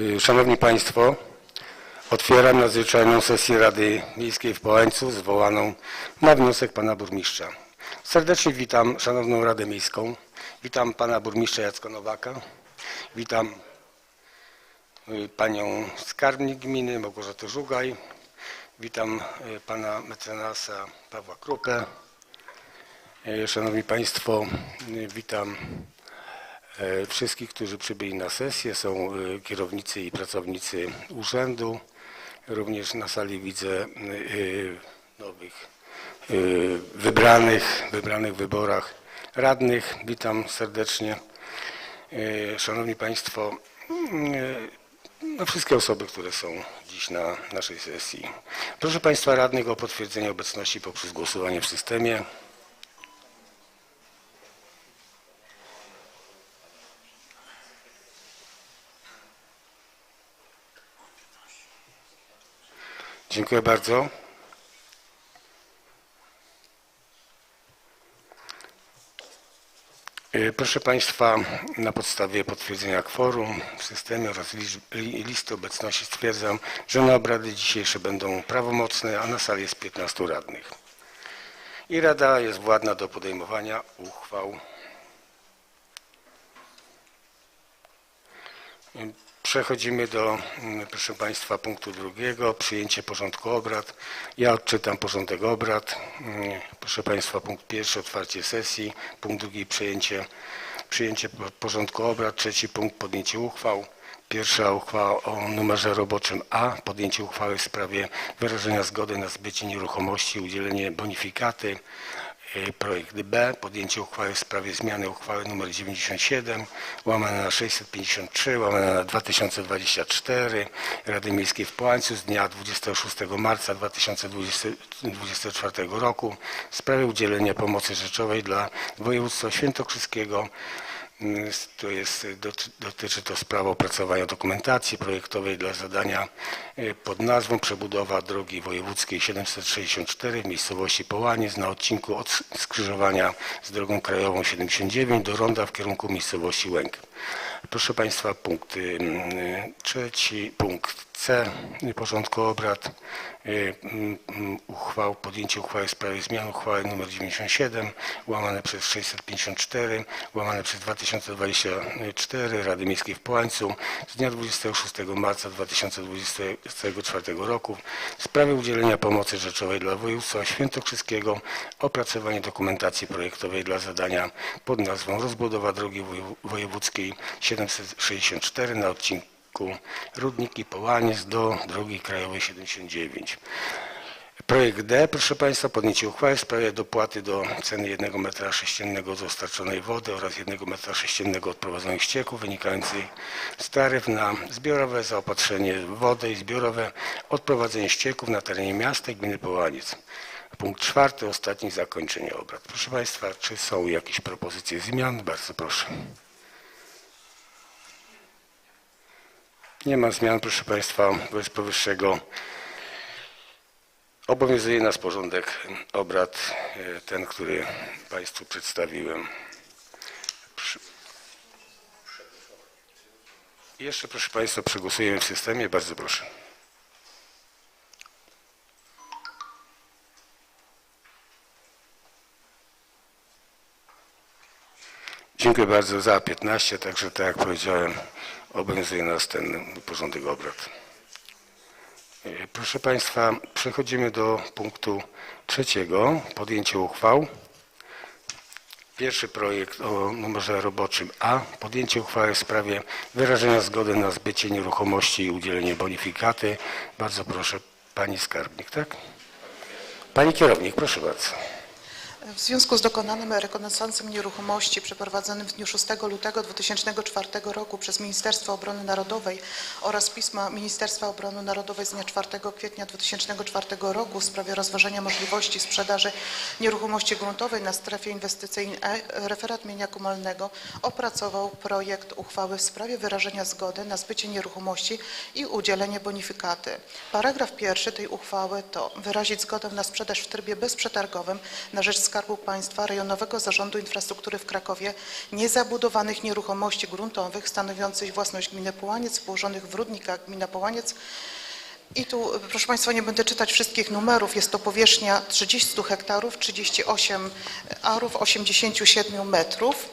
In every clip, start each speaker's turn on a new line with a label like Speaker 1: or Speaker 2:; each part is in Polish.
Speaker 1: Y, Szanowni Państwo, otwieram nadzwyczajną sesję Rady Miejskiej w Połańcu zwołaną na wniosek Pana Burmistrza. Serdecznie witam Szanowną Radę Miejską. Witam Pana Burmistrza Jacka Nowaka. Witam y, Panią Skarbnik Gminy Małgorzatę Żugaj. Witam y, Pana mecenasa Pawła Krupę. Szanowni Państwo, witam wszystkich, którzy przybyli na sesję. Są e, kierownicy i pracownicy urzędu. Również na sali widzę e, nowych e, wybranych, wybranych wyborach radnych. Witam serdecznie. E, Szanowni Państwo, e, no wszystkie osoby, które są dziś na naszej sesji. Proszę Państwa radnych o potwierdzenie obecności poprzez głosowanie w systemie. Dziękuję bardzo. E, Proszę Państwa, na podstawie potwierdzenia kworum w systemie oraz listy obecności stwierdzam, że na obrady dzisiejsze będą prawomocne, a na sali jest 15 radnych. I Rada jest władna do podejmowania uchwał. Przechodzimy do, mm, proszę Państwa, punktu drugiego, przyjęcie porządku obrad. Ja odczytam porządek obrad. Mm, Proszę Państwa, punkt pierwszy, otwarcie sesji. Punkt drugi, przyjęcie, przyjęcie po- porządku obrad. Trzeci punkt, podjęcie uchwał. Pierwsza uchwała o numerze roboczym A, podjęcie uchwały w sprawie wyrażenia zgody na zbycie nieruchomości udzielenie bonifikaty. Y, Projekt B, podjęcie uchwały w sprawie zmiany uchwały nr 97, łamane na 653, łamane na 2024 Rady Miejskiej w Połańcu z dnia 26 marca 2024 roku w sprawie udzielenia pomocy rzeczowej dla województwa świętokrzyskiego. To jest, doty- dotyczy to sprawy opracowania dokumentacji projektowej dla zadania y, pod nazwą przebudowa drogi wojewódzkiej 764 w miejscowości Połaniec na odcinku od skrzyżowania z drogą krajową 79 do ronda w kierunku miejscowości Łęk. Proszę Państwa, punkt mm, trzeci, punkt C porządku obrad. y, mm, mm, Uchwał, podjęcie uchwały w sprawie zmian uchwały nr 97 łamane przez 654 łamane przez 2024 Rady Miejskiej w Połańcu z dnia 26 marca 2024 roku w sprawie udzielenia pomocy rzeczowej dla województwa świętokrzyskiego, opracowanie dokumentacji projektowej dla zadania pod nazwą rozbudowa drogi wojew- wojewódzkiej 764 na odcinku Rudniki Połaniec do drogi krajowej 79. Projekt D, proszę Państwa, podjęcie uchwały w sprawie dopłaty do ceny 1 metra sześciennego dostarczonej wody oraz 1 metra sześciennego odprowadzonych ścieków wynikających z taryf na zbiorowe zaopatrzenie w wodę i zbiorowe odprowadzenie ścieków na terenie miasta i gminy Połaniec. Punkt czwarty, ostatni, zakończenie obrad. Proszę Państwa, czy są jakieś propozycje zmian? Bardzo proszę. Nie ma zmian, proszę Państwa, wobec powyższego Obowiązuje nas porządek obrad, e, ten, który Państwu przedstawiłem. Jeszcze, proszę Państwa, przegłosujemy w systemie. Bardzo proszę. Dziękuję bardzo za 15, także tak jak powiedziałem, obowiązuje nas ten porządek obrad. E, Proszę Państwa, przechodzimy do punktu trzeciego, podjęcie uchwał. Pierwszy projekt o numerze roboczym A, podjęcie uchwały w sprawie wyrażenia zgody na zbycie nieruchomości i udzielenie bonifikaty. Bardzo proszę, Pani Skarbnik, tak? Pani Kierownik, proszę bardzo.
Speaker 2: W związku z dokonanym rekonesansem nieruchomości przeprowadzonym w dniu 6 lutego 2004 roku przez Ministerstwo Obrony Narodowej oraz pisma Ministerstwa Obrony Narodowej z dnia 4 kwietnia 2004 roku w sprawie rozważenia możliwości sprzedaży nieruchomości gruntowej na strefie inwestycyjnej E, referat mienia komunalnego opracował projekt uchwały w sprawie wyrażenia zgody na zbycie nieruchomości i udzielenie bonifikaty. Paragraf pierwszy tej uchwały to wyrazić zgodę na sprzedaż w trybie bezprzetargowym na rzecz Skarbu Państwa, Rejonowego Zarządu Infrastruktury w Krakowie niezabudowanych nieruchomości gruntowych stanowiących własność gminy Połaniec, położonych w Rudnikach gmina Połaniec. I tu, proszę Państwa, nie będę czytać wszystkich numerów. Jest to powierzchnia 30 hektarów, 38 arów, 87 metrów.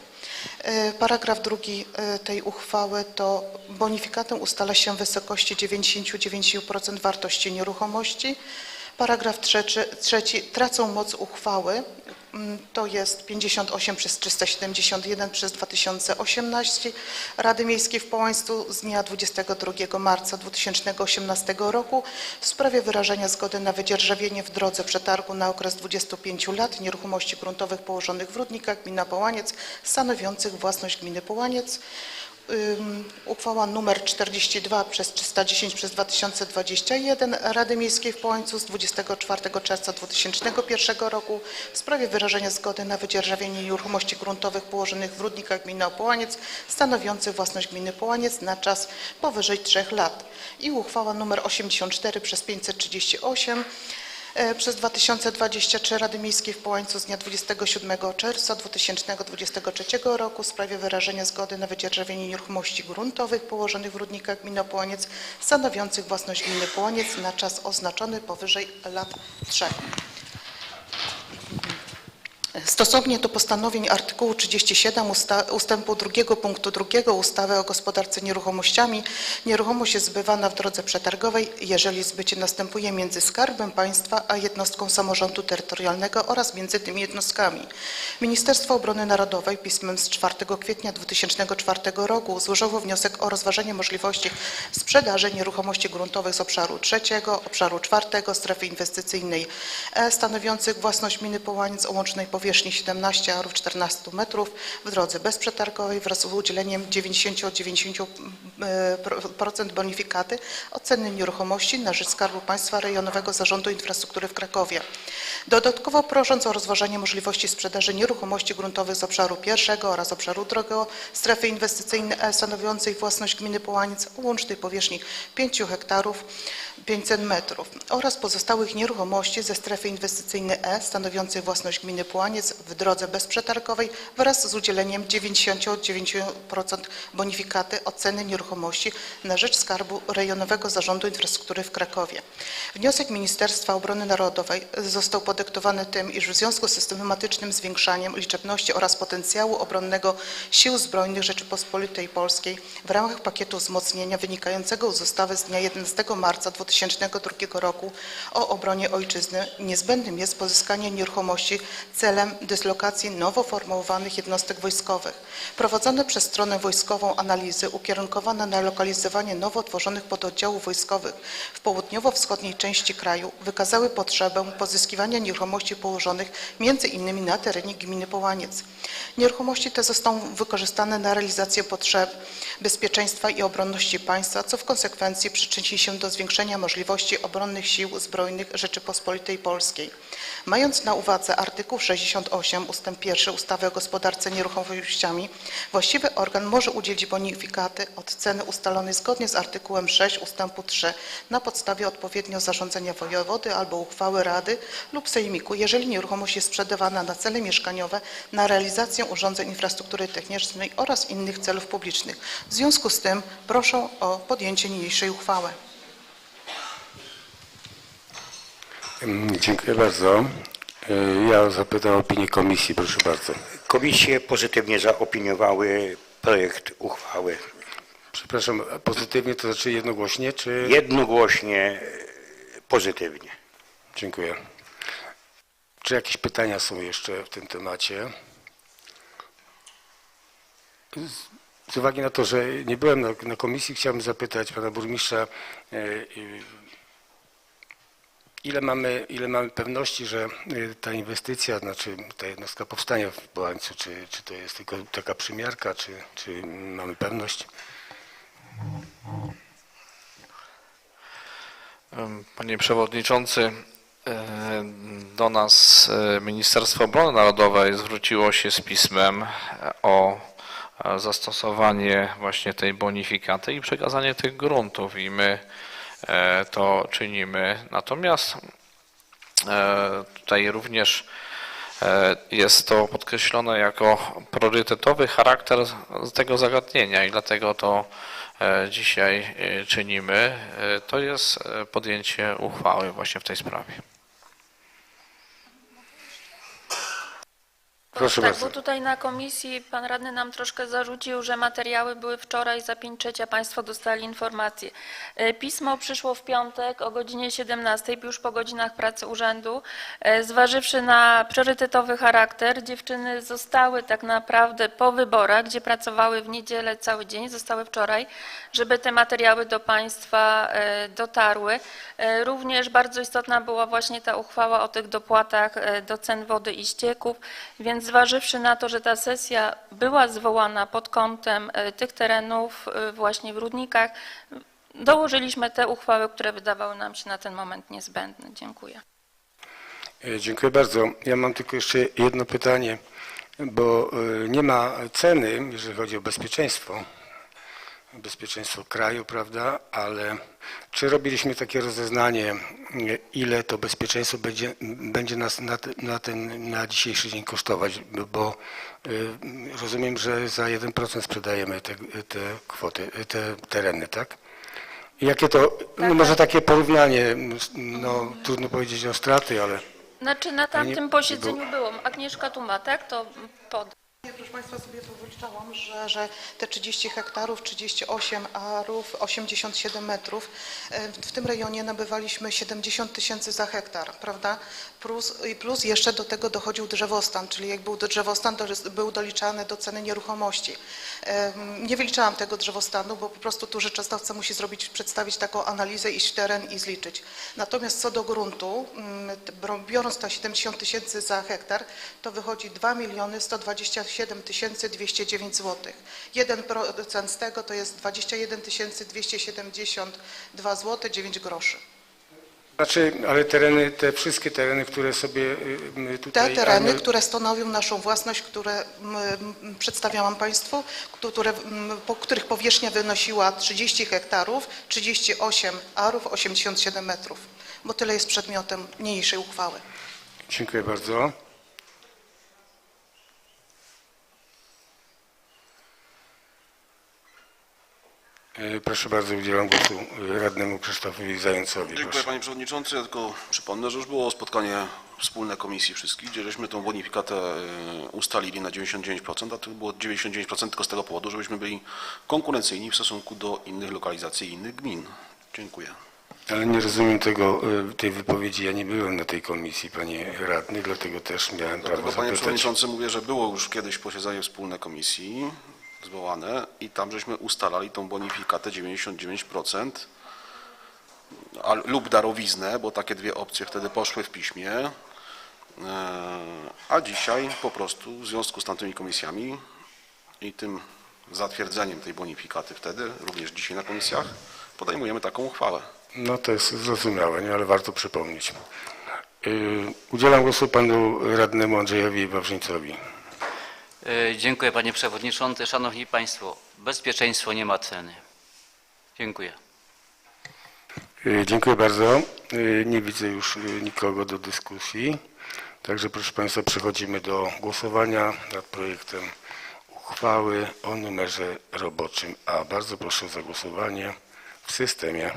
Speaker 2: E, Paragraf drugi e, tej uchwały to bonifikatę ustala się wysokości 99% wartości nieruchomości. Paragraf trzeci, trzeci. Tracą moc uchwały, mm, to jest 58 przez 371 przez 2018 Rady Miejskiej w Połańsku z dnia 22 marca 2018 roku w sprawie wyrażenia zgody na wydzierżawienie w drodze przetargu na okres 25 lat nieruchomości gruntowych położonych w Rudnikach gmina Połaniec stanowiących własność gminy Połaniec. Uchwała nr 42 przez 310 przez 2021 Rady Miejskiej w Połańcu z 24 czerwca 2001 roku w sprawie wyrażenia zgody na wydzierżawienie nieruchomości gruntowych położonych w Rudnikach gminy Połaniec stanowiących własność gminy Połaniec na czas powyżej 3 lat. I uchwała nr 84 przez 538 e, przez 2023 Rady Miejskiej w Połańcu z dnia 27 czerwca 2023 roku w sprawie wyrażenia zgody na wydzierżawienie nieruchomości gruntowych położonych w Rudnikach gminy Połaniec stanowiących własność gminy Połaniec na czas oznaczony powyżej lat 3. Stosownie do postanowień artykułu 37 usta- ustępu 2 punktu 2 ustawy o gospodarce nieruchomościami nieruchomość jest zbywana w drodze przetargowej, jeżeli zbycie następuje między Skarbem Państwa a jednostką samorządu terytorialnego oraz między tymi jednostkami. Ministerstwo Obrony Narodowej pismem z 4 kwietnia 2004 roku złożyło wniosek o rozważenie możliwości sprzedaży nieruchomości gruntowych z obszaru trzeciego, obszaru czwartego, strefy inwestycyjnej E stanowiących własność gminy Połaniec o łącznej powierzchni 17 arów 14 metrów w drodze bezprzetargowej wraz z udzieleniem 90-90% bonifikaty od ceny nieruchomości na rzecz Skarbu Państwa Rejonowego Zarządu Infrastruktury w Krakowie. Dodatkowo prosząc o rozważenie możliwości sprzedaży nieruchomości gruntowych z obszaru pierwszego oraz obszaru drugiego strefy inwestycyjnej E stanowiącej własność gminy Połaniec o łącznej powierzchni 5 hektarów 500 metrów oraz pozostałych nieruchomości ze strefy inwestycyjnej E stanowiącej własność gminy Połaniec w drodze bezprzetargowej wraz z udzieleniem 99% bonifikaty od ceny nieruchomości na rzecz Skarbu Rejonowego Zarządu Infrastruktury w Krakowie. Wniosek Ministerstwa Obrony Narodowej został podyktowany tym, iż w związku z systematycznym zwiększaniem liczebności oraz potencjału obronnego Sił Zbrojnych Rzeczypospolitej Polskiej w ramach pakietu wzmocnienia wynikającego z ustawy z dnia 11 marca 2002 roku o obronie ojczyzny niezbędnym jest pozyskanie nieruchomości celem dyslokacji nowo formowanych jednostek wojskowych. Prowadzone przez stronę wojskową analizy ukierunkowane na lokalizowanie nowo tworzonych pododdziałów wojskowych w południowo-wschodniej części kraju wykazały potrzebę pozyskiwania nieruchomości położonych innymi na terenie gminy Połaniec. Nieruchomości te zostaną wykorzystane na realizację potrzeb bezpieczeństwa i obronności państwa, co w konsekwencji przyczyni się do zwiększenia możliwości obronnych sił zbrojnych Rzeczypospolitej Polskiej. Mając na uwadze artykuł 68 ust. 1 ustawy o gospodarce nieruchomościami, właściwy organ może udzielić bonifikaty od ceny ustalonej zgodnie z artykułem 6 ustępu 3 na podstawie odpowiednio zarządzenia wojewody albo uchwały rady lub sejmiku, jeżeli nieruchomość jest sprzedawana na cele mieszkaniowe, na realizację urządzeń infrastruktury technicznej oraz innych celów publicznych. W związku z tym proszę o podjęcie niniejszej uchwały.
Speaker 1: Dziękuję bardzo. Ja zapytam o opinię komisji, proszę bardzo.
Speaker 3: Komisje pozytywnie zaopiniowały projekt uchwały.
Speaker 1: Przepraszam, pozytywnie to znaczy jednogłośnie, czy...
Speaker 3: Jednogłośnie pozytywnie.
Speaker 1: Dziękuję. Czy jakieś pytania są jeszcze w tym temacie? Z- uwagi na to, że nie byłem na, na komisji, chciałbym zapytać pana burmistrza, e, ile mamy, ile mamy pewności, że e, ta inwestycja, znaczy ta jednostka powstanie w Połańcu, czy, czy to jest tylko taka przymiarka, czy, czy mamy pewność?
Speaker 4: Panie Przewodniczący, e, do nas e, Ministerstwo Obrony Narodowej zwróciło się z pismem e, o zastosowanie właśnie tej bonifikaty i przekazanie tych gruntów i my to czynimy. Natomiast e, tutaj również E, Jest to podkreślone jako priorytetowy charakter tego zagadnienia i dlatego to e, dzisiaj e, czynimy. E, To jest e, podjęcie uchwały właśnie w tej sprawie.
Speaker 1: Proszę
Speaker 5: tak,
Speaker 1: bardzo.
Speaker 5: bo tutaj na komisji pan radny nam troszkę zarzucił, że materiały były wczoraj za 5 trzecia, państwo dostali informację. E, Pismo przyszło w piątek o godzinie 17, już po godzinach pracy urzędu. E, Zważywszy na priorytetowy charakter, dziewczyny zostały tak naprawdę po wyborach, gdzie pracowały w niedzielę cały dzień, zostały wczoraj, żeby te materiały do państwa e, dotarły. Również bardzo istotna była właśnie ta uchwała o tych dopłatach do cen wody i ścieków, więc zważywszy na to, że ta sesja była zwołana pod kątem e, tych terenów e, właśnie w Rudnikach, dołożyliśmy te uchwały, które wydawały nam się na ten moment niezbędne. Dziękuję.
Speaker 1: E, Dziękuję bardzo. Ja mam tylko jeszcze jedno pytanie, bo nie ma ceny, jeżeli chodzi o bezpieczeństwo, bezpieczeństwo kraju, prawda, ale czy robiliśmy takie rozeznanie, ile to bezpieczeństwo będzie, będzie nas na, na, ten, na dzisiejszy dzień kosztować, bo e, rozumiem, że za 1% sprzedajemy te, te kwoty, te tereny, tak? Jakie to, no może takie porównanie, no trudno powiedzieć o straty, ale...
Speaker 5: Znaczy na tamtym posiedzeniu było, Agnieszka tu ma, tak? To pod.
Speaker 2: Proszę Państwa, sobie wyliczałam, że, że te 30 hektarów, 38 arów, 87 metrów, e, w tym rejonie nabywaliśmy 70 tysięcy za hektar, prawda? Plus, plus jeszcze do tego dochodził drzewostan, czyli jak był drzewostan, to był doliczany do ceny nieruchomości. Em, Nie wyliczałam tego drzewostanu, bo po prostu tu rzeczostawca musi zrobić, przedstawić taką analizę, iść w teren i zliczyć. Natomiast co do gruntu, mm, biorąc to 70 tysięcy za hektar, to wychodzi 2 miliony 127 tysięcy 209 zł. 1% z tego to jest 21 tysięcy 272 zł 9 groszy.
Speaker 1: Znaczy, ale tereny, te wszystkie tereny, które sobie y,
Speaker 2: Te
Speaker 1: tutaj...
Speaker 2: tereny,
Speaker 1: anal-
Speaker 2: które stanowią naszą własność, które przedstawiałam Państwu, które, po których powierzchnia wynosiła 30 hektarów, 38 arów, 87 metrów, bo tyle jest przedmiotem niniejszej uchwały.
Speaker 1: Dziękuję bardzo. Proszę bardzo, udzielam głosu radnemu Krzysztofowi Zającowi.
Speaker 6: Dziękuję
Speaker 1: Proszę.
Speaker 6: panie przewodniczący. Ja tylko przypomnę, że już było spotkanie wspólne komisji wszystkich, gdzie żeśmy tą bonifikatę e, ustalili na 99%, a to było 99% tylko z tego powodu, żebyśmy byli konkurencyjni w stosunku do innych lokalizacji i innych gmin. Dziękuję.
Speaker 1: Ale nie rozumiem tego, y, tej wypowiedzi. Ja nie byłem na tej komisji, panie radny, dlatego też miałem prawo
Speaker 6: Dlatego panie
Speaker 1: zapytać.
Speaker 6: przewodniczący mówię, że było już kiedyś posiedzenie wspólne komisji zwołane i tam żeśmy ustalali tą bonifikatę 99% a, lub darowiznę, bo takie dwie opcje wtedy poszły w piśmie. E, A dzisiaj po prostu w związku z tamtymi komisjami i tym zatwierdzeniem tej bonifikaty wtedy, również dzisiaj na komisjach, podejmujemy taką uchwałę.
Speaker 1: No to jest zrozumiałe, nie? ale warto przypomnieć. Y, Udzielam głosu panu radnemu Andrzejowi Wawrzyńcowi.
Speaker 7: E, Dziękuję panie przewodniczący. Szanowni państwo, bezpieczeństwo nie ma ceny. Dziękuję.
Speaker 1: Y, Dziękuję bardzo. Y, Nie widzę już nikogo do dyskusji. Także proszę Państwa, przechodzimy do głosowania nad projektem uchwały o numerze roboczym A. Bardzo proszę o zagłosowanie w systemie.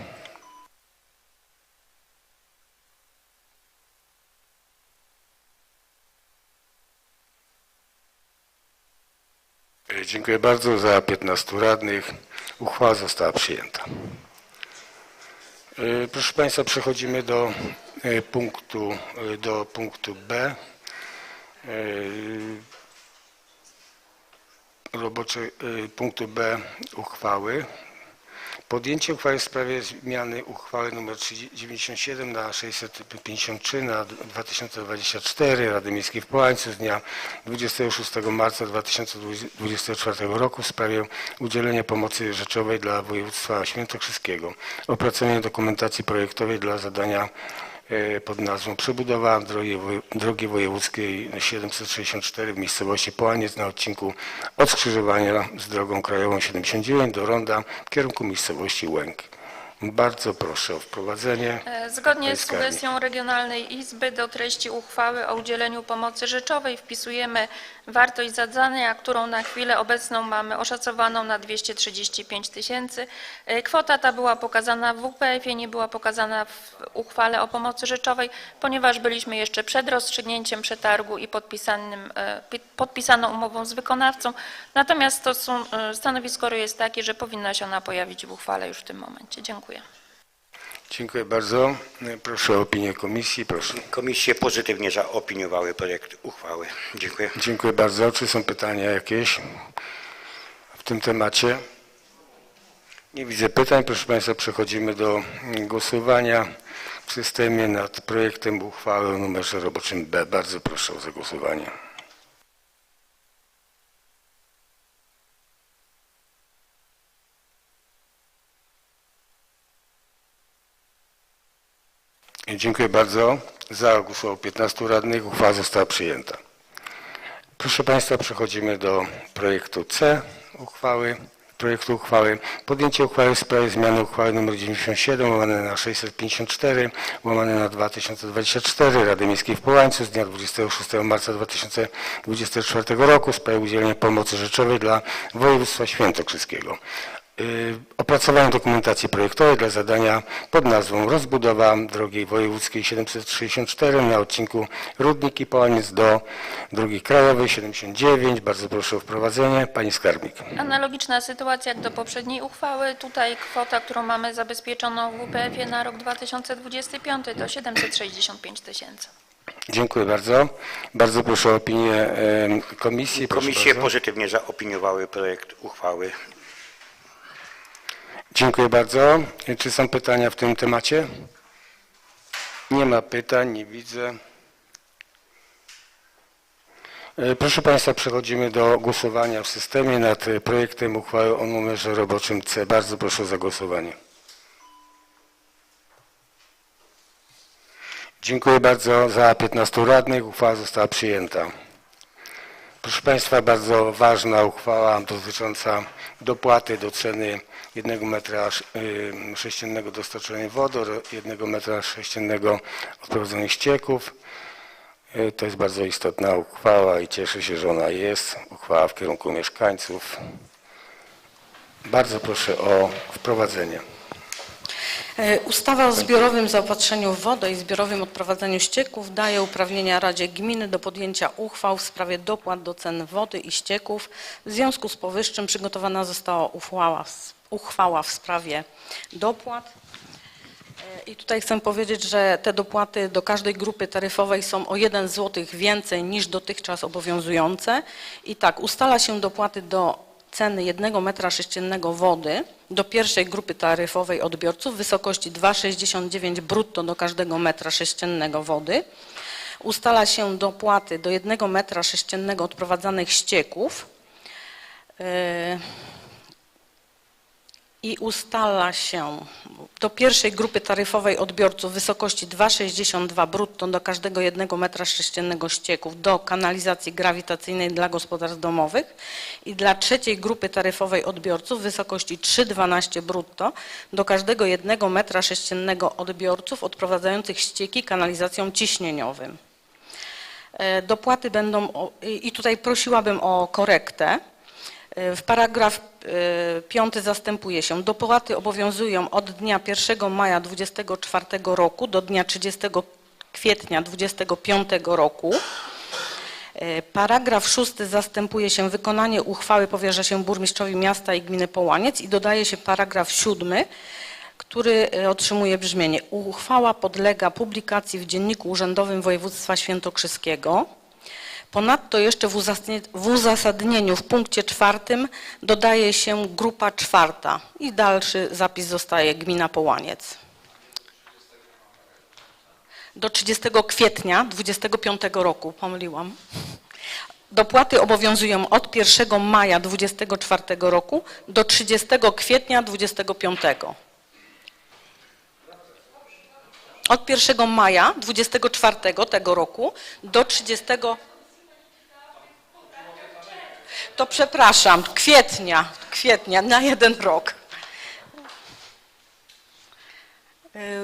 Speaker 1: Dziękuję bardzo. Za 15 radnych. Uchwała została przyjęta. E, Proszę Państwa, przechodzimy do e, punktu, e, do punktu B. E, Robocze, e, punktu B uchwały. Podjęcie uchwały w sprawie zmiany uchwały nr 97 na 653 na 2024 Rady Miejskiej w Połańcu z dnia 26 marca 2024 roku w sprawie udzielenia pomocy rzeczowej dla województwa świętokrzyskiego. Opracowanie dokumentacji projektowej dla zadania pod nazwą Przebudowa drogi, woje- drogi wojewódzkiej 764 w miejscowości Połaniec na odcinku od skrzyżowania z drogą krajową 79 do ronda w kierunku miejscowości Łęk. Bardzo proszę o wprowadzenie.
Speaker 5: E, Zgodnie z sugestią Regionalnej Izby do treści uchwały o udzieleniu pomocy rzeczowej wpisujemy wartość zadania, którą na chwilę obecną mamy oszacowaną na 235 tysięcy. E, Kwota ta była pokazana w WPF-ie, nie była pokazana w uchwale o pomocy rzeczowej, ponieważ byliśmy jeszcze przed rozstrzygnięciem przetargu i podpisanym, e, pi- podpisaną umową z wykonawcą. Natomiast to są, e, stanowisko jest takie, że powinna się ona pojawić w uchwale już w tym momencie. Dziękuję.
Speaker 1: Dziękuję bardzo. Proszę o opinię komisji. Proszę.
Speaker 3: Komisje pozytywnie zaopiniowały projekt uchwały. Dziękuję.
Speaker 1: Dziękuję bardzo. Czy są pytania jakieś w tym temacie? Nie widzę pytań. Proszę Państwa, przechodzimy do głosowania w systemie nad projektem uchwały o numerze roboczym B. Bardzo proszę o zagłosowanie. Dziękuję bardzo. Za głosowało 15 radnych. Uchwała została przyjęta. Proszę Państwa, przechodzimy do projektu C uchwały. Projektu uchwały. Podjęcie uchwały w sprawie zmiany uchwały nr 97 łamane na 654 łamane na 2024 Rady Miejskiej w Połańcu z dnia 26 marca 2024 roku w sprawie udzielenia pomocy rzeczowej dla województwa świętokrzyskiego. Y, Opracowanie dokumentacji projektowej dla zadania pod nazwą rozbudowa drogi wojewódzkiej 764 na odcinku Rudniki Połaniec do drogi krajowej 79. Bardzo proszę o wprowadzenie. Pani Skarbnik.
Speaker 5: Analogiczna sytuacja jak do poprzedniej uchwały. Tutaj kwota, którą mamy zabezpieczoną w WPF-ie na rok 2025 to 765 tysięcy.
Speaker 1: Dziękuję bardzo. Bardzo proszę o opinię komisji. Proszę
Speaker 3: Komisje
Speaker 1: bardzo.
Speaker 3: pozytywnie zaopiniowały projekt uchwały.
Speaker 1: Dziękuję bardzo. Czy są pytania w tym temacie? Nie ma pytań, nie widzę. E, Proszę Państwa, przechodzimy do głosowania w systemie nad projektem uchwały o numerze roboczym C. Bardzo proszę o zagłosowanie. Dziękuję bardzo za 15 radnych. Uchwała została przyjęta. Proszę Państwa, bardzo ważna uchwała dotycząca dopłaty do ceny jednego metra sz- y, sześciennego dostarczonej wody jednego metra sześciennego odprowadzonych ścieków. Y, To jest bardzo istotna uchwała i cieszę się, że ona jest. Uchwała w kierunku mieszkańców. Bardzo proszę o wprowadzenie.
Speaker 8: E, Ustawa o zbiorowym zaopatrzeniu w wodę i zbiorowym odprowadzaniu ścieków daje uprawnienia Radzie Gminy do podjęcia uchwał w sprawie dopłat do cen wody i ścieków. W związku z powyższym przygotowana została uchwała, uchwała w sprawie dopłat. E, I tutaj chcę powiedzieć, że te dopłaty do każdej grupy taryfowej są o 1 zł więcej niż dotychczas obowiązujące. I tak, ustala się dopłaty do ceny 1 metra sześciennego wody do pierwszej grupy taryfowej odbiorców w wysokości 2,69 brutto do każdego metra sześciennego wody. Ustala się dopłaty do 1 metra sześciennego odprowadzanych ścieków. Yy, i ustala się do pierwszej grupy taryfowej odbiorców wysokości 2,62 brutto do każdego jednego metra sześciennego ścieków do kanalizacji grawitacyjnej dla gospodarstw domowych i dla trzeciej grupy taryfowej odbiorców wysokości 3,12 brutto do każdego jednego metra sześciennego odbiorców odprowadzających ścieki kanalizacją ciśnieniowym. E, Dopłaty będą, i tutaj prosiłabym o korektę. E, W paragraf e, piąty zastępuje się. Dopłaty obowiązują od dnia 1 maja 24 roku do dnia 30 kwietnia 25 roku. E, Paragraf szósty zastępuje się. Wykonanie uchwały powierza się burmistrzowi miasta i gminy Połaniec i dodaje się paragraf siódmy, który otrzymuje brzmienie. Uchwała podlega publikacji w Dzienniku Urzędowym Województwa Świętokrzyskiego. Ponadto jeszcze w uzasadnie- w uzasadnieniu w punkcie czwartym dodaje się grupa czwarta i dalszy zapis zostaje gmina Połaniec. Do 30 kwietnia 25 roku, pomyliłam. Dopłaty obowiązują od 1 maja 24 roku do 30 kwietnia 25. Od 1 maja 24 tego roku do 30 to przepraszam, kwietnia, kwietnia na jeden rok.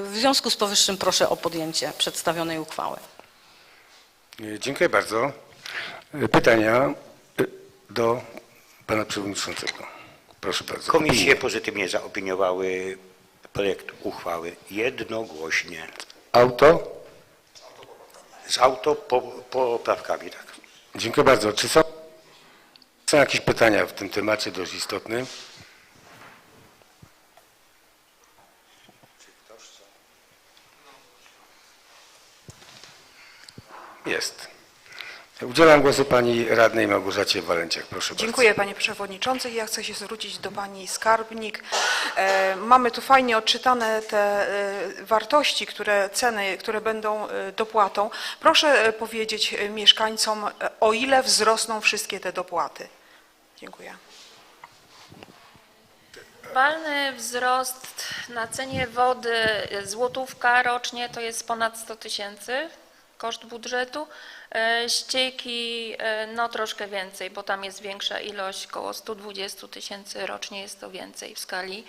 Speaker 8: W związku z powyższym proszę o podjęcie przedstawionej uchwały.
Speaker 1: E, Dziękuję bardzo. E, Pytania e, do pana przewodniczącego. Proszę bardzo.
Speaker 3: Komisje pozytywnie zaopiniowały projekt uchwały jednogłośnie.
Speaker 1: Auto?
Speaker 3: Z auto po- poprawkami, tak.
Speaker 1: Dziękuję bardzo. Czy są, są jakieś pytania w tym temacie dość istotnym? Jest. Udzielam głosu pani radnej Małgorzacie Walenciak. Proszę
Speaker 9: Dziękuję Panie Przewodniczący. Ja chcę się zwrócić do Pani Skarbnik. E, Mamy tu fajnie odczytane te e, wartości, które ceny, które będą e, dopłatą. Proszę powiedzieć mieszkańcom, o ile wzrosną wszystkie te dopłaty. Dziękuję.
Speaker 5: Walny wzrost na cenie wody złotówka rocznie to jest ponad 100 tysięcy koszt budżetu. E, Ścieki e, no troszkę więcej, bo tam jest większa ilość, około 120 tysięcy rocznie jest to więcej w skali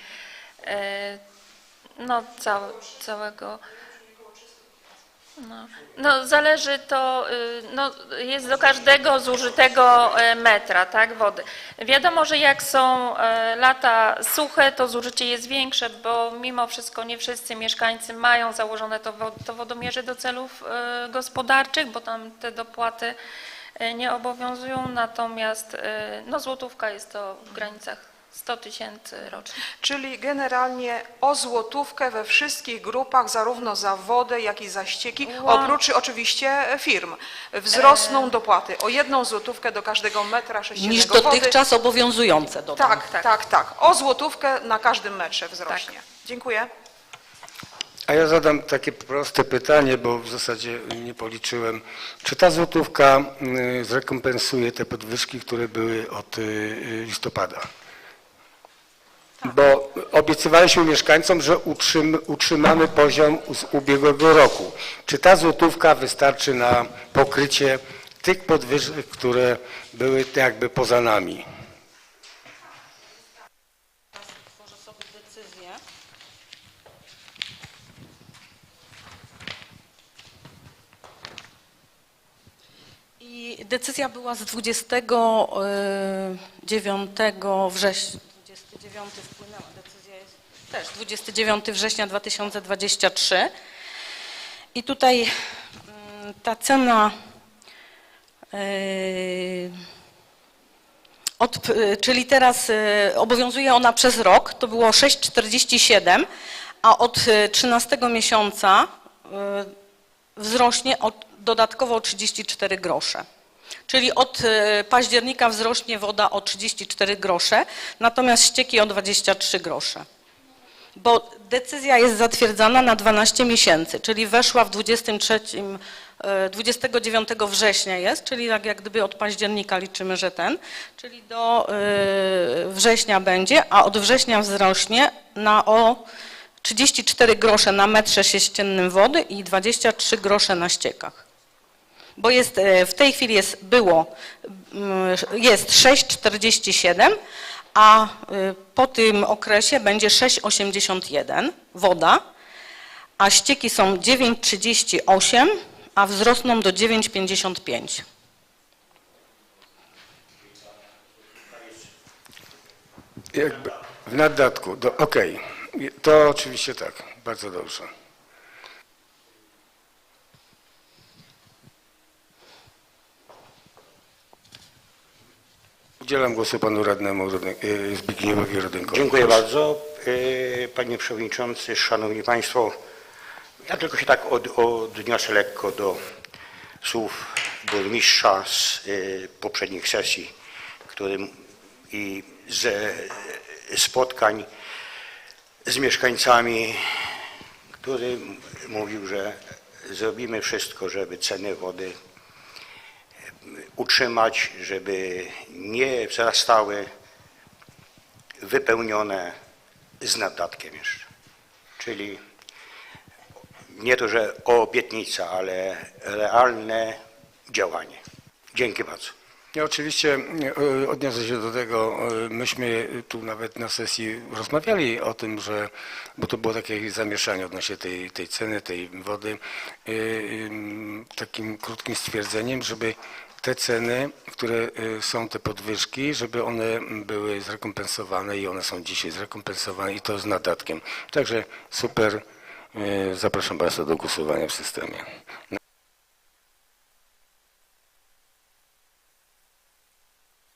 Speaker 5: e, no całe, całego. No, no zależy to, y, no jest do każdego zużytego e, metra, tak, wody. Wiadomo, że jak są e, lata suche, to zużycie jest większe, bo mimo wszystko nie wszyscy mieszkańcy mają założone to, to wodomierze do celów gospodarczych, bo tam te dopłaty nie obowiązują, natomiast no złotówka jest to w granicach 100 tysięcy rocznie.
Speaker 9: Czyli generalnie o złotówkę we wszystkich grupach, zarówno za wodę, jak i za ścieki,
Speaker 5: Ła-
Speaker 9: oprócz oczywiście firm. Wzrosną dopłaty o jedną złotówkę do każdego metra sześciennego
Speaker 8: Niż
Speaker 9: wody.
Speaker 8: dotychczas obowiązujące dodam.
Speaker 9: Tak,
Speaker 5: Tak.
Speaker 9: tak, tak. O złotówkę na każdym metrze wzrośnie. Dziękuję.
Speaker 1: A ja zadam takie proste pytanie, bo w zasadzie nie policzyłem. Czy ta złotówka y, zrekompensuje te podwyżki, które były od y, y, listopada? Bo obiecywaliśmy mieszkańcom, że utrzym, utrzymamy poziom z ubiegłego roku. Czy ta złotówka wystarczy na pokrycie tych podwyżek, które były jakby poza nami?
Speaker 8: Tworzę sobie decyzję. I decyzja była z 29 września. 29 wpłynęła, decyzja jest też 29 września 2023. I tutaj mm, ta cena yy, od, y, czyli teraz y, obowiązuje ona przez rok, to było 6,47, a od y, 13 miesiąca wzrośnie od, dodatkowo o 34 grosze. Czyli od y, października wzrośnie woda o 34 grosze, natomiast ścieki o 23 grosze. Bo decyzja jest zatwierdzana na 12 miesięcy, czyli weszła w 23, e, 29 września jest, czyli tak jak gdyby od października liczymy, że ten, czyli do e, września będzie, a od września wzrośnie na o 34 grosze na metrze sześciennym wody i 23 grosze na ściekach. Bo jest, e, w tej chwili jest, było, mm, jest 6,47, a y, po tym okresie będzie 6,81 woda, a ścieki są 9,38, a wzrosną do 9,55.
Speaker 1: Jakby w naddatku. Okej, to oczywiście tak, bardzo dobrze. Udzielam głosu panu radnemu e, Zbigniewowi Rodynkowi.
Speaker 3: Dziękuję bardzo. E, Panie Przewodniczący, Szanowni Państwo, ja tylko się tak od, odniosę lekko do słów burmistrza z e, poprzednich sesji, którym i ze spotkań z mieszkańcami, który mówił, że zrobimy wszystko, żeby ceny wody utrzymać, żeby nie wzrastały wypełnione z naddatkiem jeszcze. Czyli nie to, że obietnica, ale realne działanie. Dzięki bardzo.
Speaker 1: Ja oczywiście e, odniosę się do tego. e, Myśmy tu nawet na sesji rozmawiali o tym, że, bo to było takie zamieszanie odnośnie tej, tej ceny, tej wody, e, takim krótkim stwierdzeniem, żeby te ceny, które e, są te podwyżki, żeby one były zrekompensowane i one są dzisiaj zrekompensowane i to z nadatkiem. Także super. E, Zapraszam Państwa do głosowania w systemie.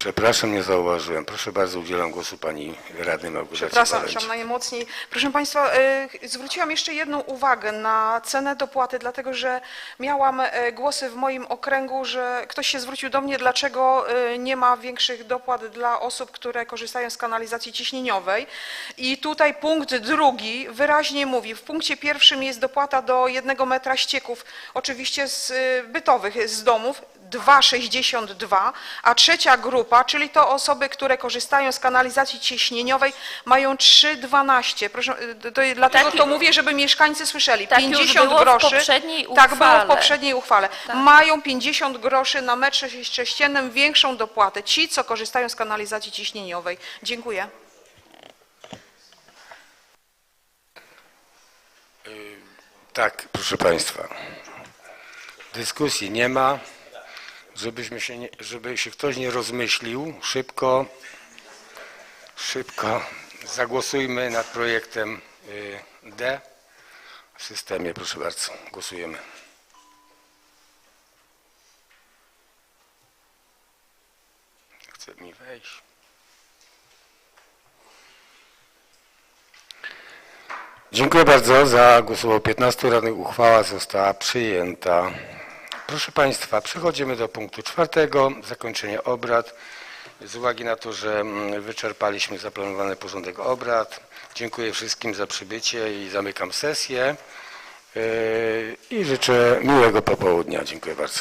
Speaker 1: Przepraszam, nie zauważyłem. Proszę bardzo, udzielam głosu pani radnej Małgorzacie
Speaker 9: Przepraszam, przepraszam najmocniej. Proszę Państwa, y, zwróciłam jeszcze jedną uwagę na cenę dopłaty, dlatego że miałam y, głosy w moim okręgu, że ktoś się zwrócił do mnie, dlaczego y, nie ma większych dopłat dla osób, które korzystają z kanalizacji ciśnieniowej. I tutaj punkt drugi wyraźnie mówi, w punkcie pierwszym jest dopłata do jednego metra ścieków, oczywiście z y, bytowych, z domów, 2,62, a trzecia grupa, czyli to osoby, które korzystają z kanalizacji ciśnieniowej, mają 3,12. Proszę, y, to, dlatego
Speaker 5: Tak
Speaker 9: to mówię, żeby mieszkańcy słyszeli.
Speaker 5: Tak już
Speaker 9: 50
Speaker 5: było w
Speaker 9: groszy.
Speaker 5: poprzedniej
Speaker 9: Tak było w
Speaker 5: uchwale.
Speaker 9: poprzedniej uchwale.
Speaker 5: Tak.
Speaker 9: Mają 50 groszy na metr sześciennym większą dopłatę. Ci, co korzystają z kanalizacji ciśnieniowej. Dziękuję.
Speaker 1: Tak, proszę Państwa. Dyskusji nie ma. Żebyśmy się nie, żeby się ktoś nie rozmyślił, szybko, szybko zagłosujmy nad projektem y, D w systemie. Proszę bardzo, głosujemy. Chce mi wejść. Dziękuję bardzo. Za głosowało 15 radnych. Uchwała została przyjęta. Proszę Państwa, przechodzimy do punktu czwartego. Zakończenie obrad. Z uwagi na to, że mm, wyczerpaliśmy zaplanowany porządek obrad, dziękuję wszystkim za przybycie i zamykam sesję. Yy, I życzę miłego popołudnia. Dziękuję bardzo.